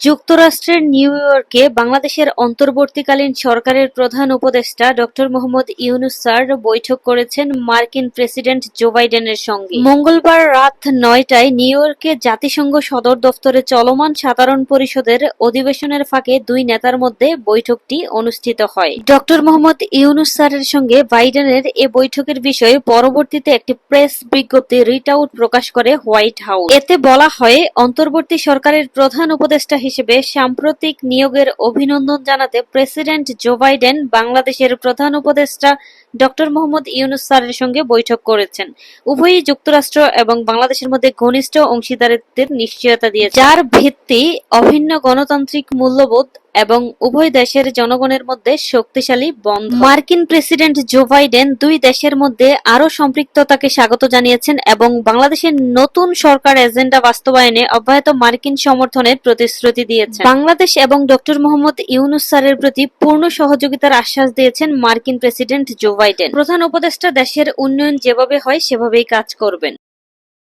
যুক্তরাষ্ট্রের নিউ ইয়র্কে বাংলাদেশের অন্তর্বর্তীকালীন সরকারের প্রধান উপদেষ্টা ডক্টর মোহাম্মদ ইউনুস স্যার বৈঠক করেছেন মার্কিন প্রেসিডেন্ট জো বাইডেনের সঙ্গে। মঙ্গলবার রাত নয়টায় নিউ ইয়র্কে জাতিসংঘ সদর দফতরে চলমান সাধারণ পরিষদের অধিবেশনের ফাঁকে দুই নেতার মধ্যে বৈঠকটি অনুষ্ঠিত হয়। ডক্টর মোহাম্মদ ইউনুস স্যারের সঙ্গে বাইডেনের এ বৈঠকের বিষয়ে পরবর্তীতে একটি প্রেস বিজ্ঞপ্তি রিট আউট প্রকাশ করে হোয়াইট হাউস। এতে বলা হয়, অন্তর্বর্তী সরকারের প্রধান উপদেষ্টা হিসেবে সাম্প্রতিক নিয়োগের অভিনন্দন জানাতে প্রেসিডেন্ট জো বাইডেন বাংলাদেশের প্রধান উপদেষ্টা ডক্টর মোহাম্মদ ইউনুস স্যারের সঙ্গে বৈঠক করেছেন। উভয়ই যুক্তরাষ্ট্র এবং বাংলাদেশের মধ্যে ঘনিষ্ঠ অংশীদারিত্বের নিশ্চয়তা দিয়েছে যার ভিত্তি অভিন্ন গণতান্ত্রিক মূল্যবোধ এবং উভয় দেশের জনগণের মধ্যে শক্তিশালী বন্ধন। মার্কিন প্রেসিডেন্ট জো বাইডেন দুই দেশের মধ্যে আরও সম্পৃক্ততাকে স্বাগত জানিয়েছেন এবং বাংলাদেশের নতুন সরকার এজেন্ডা বাস্তবায়নে অব্যাহত মার্কিন সমর্থনের প্রতিশ্রুতি দিয়েছেন। বাংলাদেশ এবং ডক্টর মোহাম্মদ ইউনুস স্যারের প্রতি পূর্ণ সহযোগিতার আশ্বাস দিয়েছেন মার্কিন প্রেসিডেন্ট জো বাইডেন প্রধান উপদেষ্টা দেশের উন্নয়ন যেভাবে হয় সেভাবেই কাজ করবেন।